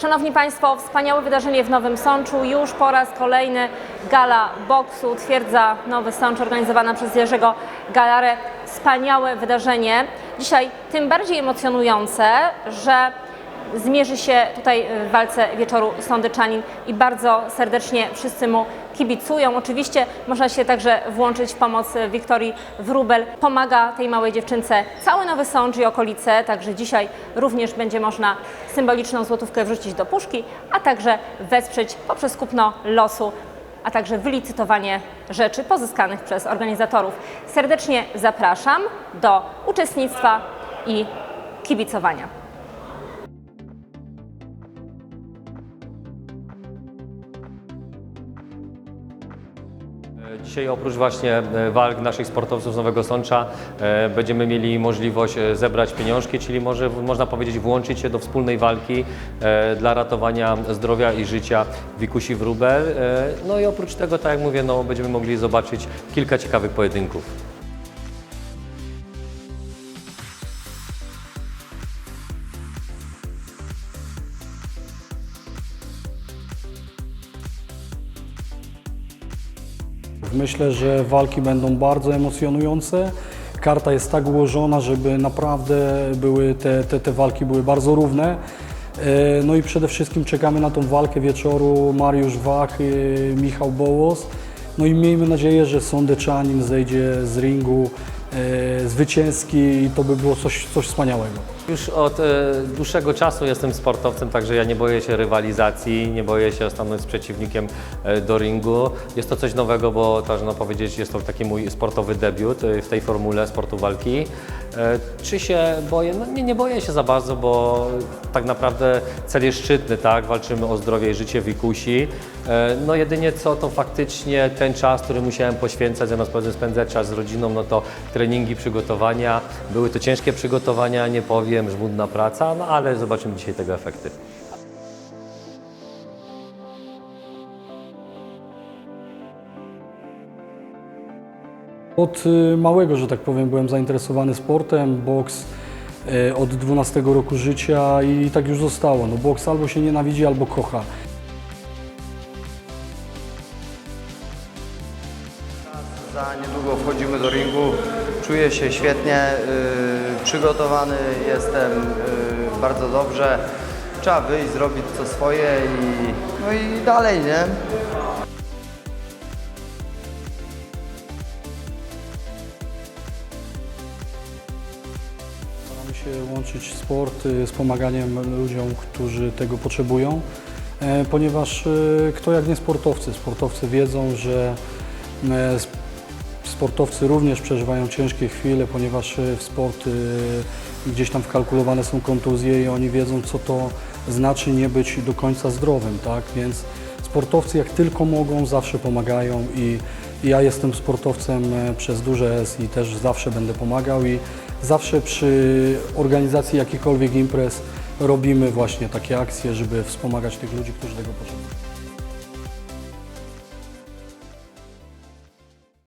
Szanowni Państwo, wspaniałe wydarzenie w Nowym Sączu. Już po raz kolejny gala boksu Twierdza Nowy Sącz organizowana przez Jerzego Galarę. Wspaniałe wydarzenie. Dzisiaj tym bardziej emocjonujące, że zmierzy się tutaj w walce wieczoru Sądeczanin i bardzo serdecznie wszyscy mu kibicują. Oczywiście można się także włączyć w pomoc Wiktorii Wróbel. Pomaga tej małej dziewczynce cały Nowy Sącz i okolice, także dzisiaj również będzie można symboliczną złotówkę wrzucić do puszki, a także wesprzeć poprzez kupno losu a także wylicytowanie rzeczy pozyskanych przez organizatorów. Serdecznie zapraszam do uczestnictwa i kibicowania. Dzisiaj oprócz właśnie e, walk naszych sportowców z Nowego Sącza e, będziemy mieli możliwość e, zebrać pieniążki, czyli może, można powiedzieć włączyć się do wspólnej walki dla ratowania zdrowia i życia Wikusi Wróbel. No i oprócz tego, tak jak mówię, no, będziemy mogli zobaczyć kilka ciekawych pojedynków. Myślę, że walki będą bardzo emocjonujące. Karta jest tak ułożona, żeby naprawdę były te, te, te walki były bardzo równe. E, No i przede wszystkim czekamy na tą walkę wieczoru Mariusz Wach, e, Michał Bołos. No i miejmy nadzieję, że Sądeczanin zejdzie z ringu zwycięski i to by było coś, coś wspaniałego. Już od e, dłuższego czasu jestem sportowcem, także ja nie boję się rywalizacji, nie boję się stanąć z przeciwnikiem e, do ringu. Jest to coś nowego, bo no, powiedzieć, jest to taki mój sportowy debiut e, w tej formule sportu walki. E, czy się boję? No nie, nie boję się za bardzo, bo tak naprawdę cel jest szczytny, tak? Walczymy o zdrowie i życie Wikusi. E, no jedynie co, to faktycznie ten czas, który musiałem poświęcać, zamiast powiedzmy spędzać czas z rodziną, no to treningi, przygotowania. Były to ciężkie przygotowania, nie powiem, żmudna praca, no ale zobaczymy dzisiaj tego efekty. Od y, małego, że tak powiem, byłem zainteresowany sportem, boks y, od 12 roku życia i tak już zostało. No, boks albo się nienawidzi, albo kocha. Za niedługo wchodzimy do ringu. Czuję się świetnie, y, przygotowany jestem bardzo dobrze. Trzeba wyjść, zrobić co swoje i, no i dalej, nie? Się łączyć sport y, z pomaganiem ludziom, którzy tego potrzebują, e, ponieważ y, kto jak nie sportowcy. Sportowcy wiedzą, że e, sp- sportowcy również przeżywają ciężkie chwile, ponieważ w sport y, gdzieś tam wkalkulowane są kontuzje i oni wiedzą, co to znaczy nie być do końca zdrowym, tak? Więc sportowcy jak tylko mogą, zawsze pomagają i ja jestem sportowcem e, przez duże S i też zawsze będę pomagał i zawsze przy organizacji jakichkolwiek imprez robimy właśnie takie akcje, żeby wspomagać tych ludzi, którzy tego potrzebują.